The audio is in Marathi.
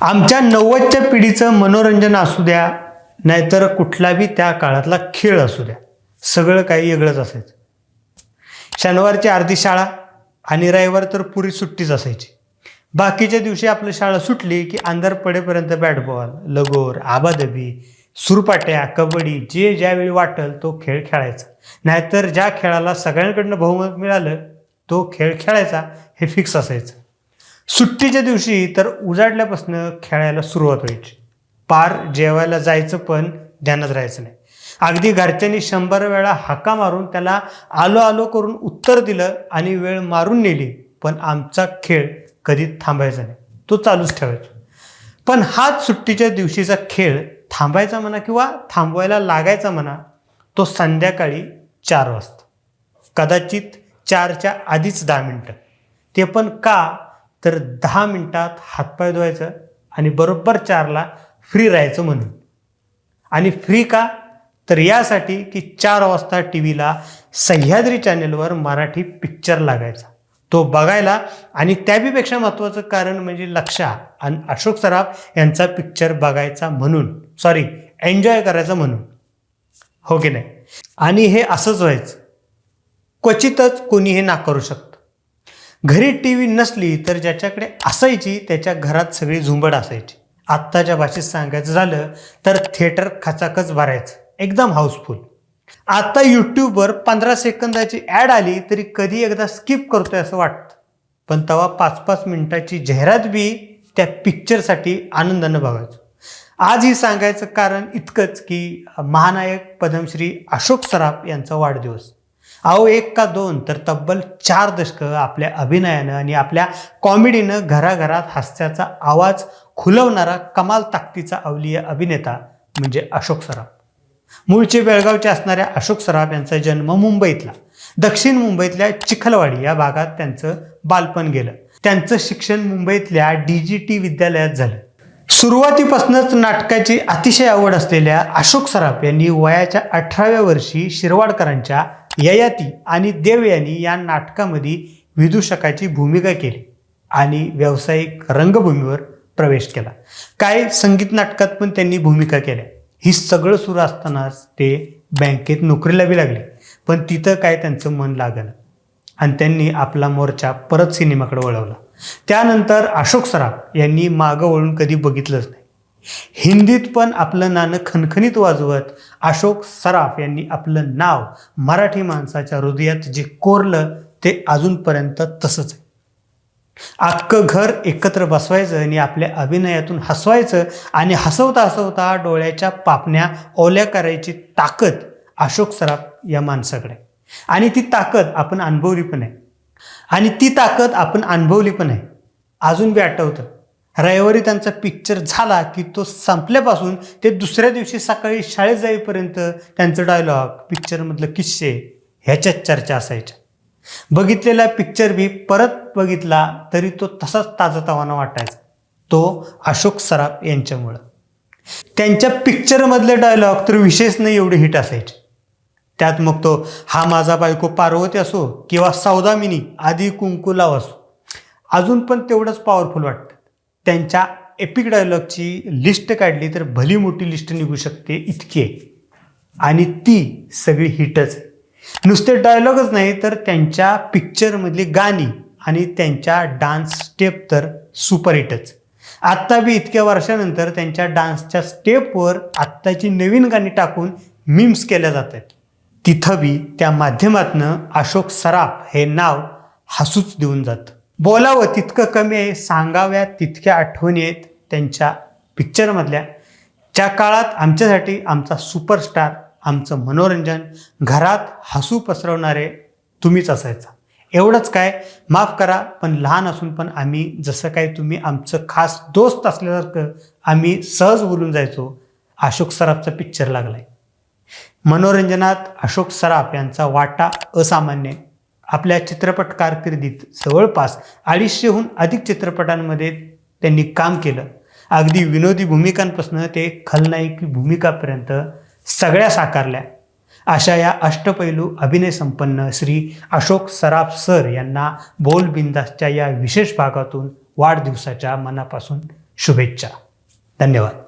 आमच्या नव्वदच्या पिढीचं मनोरंजन असू द्या नाहीतर कुठलाही त्या काळातला खेळ असू द्या. सगळं काही वेगळंच असायचं. शनिवारची अर्धी शाळा आणि रविवार तर पुरी सुट्टीच असायची. बाकीच्या दिवशी आपलं शाळा सुटली की अंधार पडेपर्यंत बॅट बॉल लगोर आबाधबी सुरपाट्या कबड्डी जे ज्यावेळी वाटेल तो खेळ खेळायचा. नाहीतर ज्या खेळाला सगळ्यांकडनं बहुमत मिळालं तो खेळ खेळायचा हे फिक्स असायचं. सुट्टीच्या दिवशी तर उजाडल्यापासून खेळायला सुरुवात व्हायची. पार जेवायला जायचं पण ध्यानात राहायचं नाही. अगदी घरच्यांनी शंभर वेळा हाका मारून त्याला आलो आलो करून उत्तर दिलं आणि वेळ मारून नेली पण आमचा खेळ कधी थांबायचा नाही. तो चालूच ठेवायचा. पण हाच सुट्टीच्या दिवशीचा खेळ थांबायचा म्हणा किंवा थांबवायला लागायचा म्हणा तो संध्याकाळी चार वाजता. कदाचित चारच्या आधीच दहा मिनटं. ते पण का तर दहा मिनटात हातपाय धुवायचं आणि बरोबर चारला फ्री राहायचं म्हणून. आणि फ्री का? तर यासाठी की चार वाजता टी व्हीला सह्याद्री चॅनेलवर मराठी पिक्चर लागायचा. तो बघायला आणि त्याबीपेक्षा महत्त्वाचं कारण म्हणजे लक्षा आणि अशोक सराफ यांचा पिक्चर बघायचा म्हणून. सॉरी एन्जॉय करायचा म्हणून. हो की नाही? आणि हे असंच व्हायचं. क्वचितच कोणी हे नाकारू शकतं. घरी टी व्ही नसली तर ज्याच्याकडे असायची त्याच्या घरात सगळी झुंबड असायची. आत्ताच्या भाषेत सांगायचं झालं तर थिएटर खचाखच भरायचं. एकदम हाऊसफुल आता यूट्यूबवर पंधरा सेकंदाची ॲड आली तरी कधी एकदा स्किप करतोय असं वाटतं. पण तेव्हा पाच पाच मिनिटाची जाहिरात बी त्या पिक्चरसाठी आनंदानं बघायचो. आजही सांगायचं कारण इतकंच की महानायक पद्मश्री अशोक सराफ यांचा वाढदिवस. अहो एक का दोन तर तब्बल चार दशकं आपल्या अभिनयानं आणि आपल्या कॉमेडीनं घराघरात हास्याचा आवाज खुलवणारा कमाल ताकदीचा अवलीय अभिनेता म्हणजे अशोक सराफ. मूळचे बेळगावचे असणाऱ्या अशोक सराफ यांचा जन्म मुंबईतला. दक्षिण मुंबईतल्या चिखलवाडी या भागात त्यांचं बालपण गेलं. त्यांचं शिक्षण मुंबईतल्या डी जी टी विद्यालयात झालं. सुरुवातीपासूनच नाटकाची अतिशय आवड असलेल्या अशोक सराफ यांनी वयाच्या अठराव्या वर्षी शिरवाडकरांच्या ययाती आणि देव यांनी या नाटकामध्ये विदूषकाची भूमिका केली आणि व्यावसायिक रंगभूमीवर प्रवेश केला. काही संगीत नाटकात पण त्यांनी भूमिका केल्या. ही सगळं सुरू असतानाच ते बँकेत नोकरीला बी लागले पण तिथं काय त्यांचं मन लागलं. आणि त्यांनी आपला मोर्चा परत सिनेमाकडे वळवला. त्यानंतर अशोक सराफ यांनी मागं वळून कधी बघितलंच नाही. हिंदीत पण आपलं नाणं खणखणीत वाजवत अशोक सराफ यांनी आपलं नाव मराठी माणसाच्या हृदयात जे कोरलं ते अजूनपर्यंत तसंच आहे. अख्खं घर एकत्र बसवायचं आणि आपल्या अभिनयातून हसवायचं आणि हसवता हसवता डोळ्याच्या पापण्या ओल्या करायची ताकद अशोक सराफ या माणसाकडे आणि ती ताकद आपण अनुभवली पण आहे. आणि ती ताकद आपण अनुभवली पण आहे. अजून बी आठवतं. रविवारी त्यांचा पिक्चर झाला की तो संपल्यापासून ते दुसऱ्या दिवशी सकाळी शाळेत जाईपर्यंत त्यांचं डायलॉग पिक्चरमधलं किस्से ह्याच्याच चर्चा असायच्या. बघितलेला पिक्चर बी परत बघितला तरी तो तसाच ताजातवाना वाटायचा. तो अशोक सराफ यांच्यामुळं. त्यांच्या पिक्चरमधले डायलॉग तर विशेष नाही एवढे हिट असायचे. त्यात मग तो हा माझा बायको पार्वती असो किंवा सौदामिनी आदी कुंकू लाव असो. अजून पण तेवढंच पॉवरफुल वाटतं. त्यांच्या एपिक डायलॉगची लिस्ट काढली तर भली मोठी लिस्ट निघू शकते इतकी आहे. आणि ती सगळी हिटच आहे. नुसते डायलॉगच नाही तर त्यांच्या पिक्चरमधली गाणी आणि त्यांच्या डान्स स्टेप तर सुपरहिटच आत्ता बी इतक्या वर्षानंतर त्यांच्या डान्सच्या स्टेपवर आत्ताची नवीन गाणी टाकून मीम्स केल्या जात आहेत. तिथं बी त्या माध्यमातनं अशोक सराफ हे नाव हसूच देऊन जातं. बोलावं तितकं कमी आहे सांगाव्या तितक्या आठवणी आहेत त्यांच्या पिक्चरमधल्या ज्या काळात आमच्यासाठी आमचा सुपरस्टार आमचं मनोरंजन घरात हसू पसरवणारे तुम्हीच असायचा. एवढंच काय माफ करा पण लहान असून पण आम्ही जसं काय तुम्ही आमचं खास दोस्त असल्यासारखं आम्ही सहज बोलून जायचो अशोक सराफचा पिक्चर लागलाय. मनोरंजनात अशोक सराफ यांचा वाटा असामान्य आहे. आपल्या चित्रपट कारकिर्दीत जवळपास अडीचशेहून अधिक चित्रपटांमध्ये त्यांनी काम केलं. अगदी विनोदी भूमिकांपासून ते खलनायकी भूमिकापर्यंत सगळ्या साकारल्या. अशा या अष्टपैलू अभिनय संपन्न श्री अशोक सराफ सर यांना बोलबिंदासच्या या विशेष भागातून वाढदिवसाच्या मनापासून शुभेच्छा. धन्यवाद.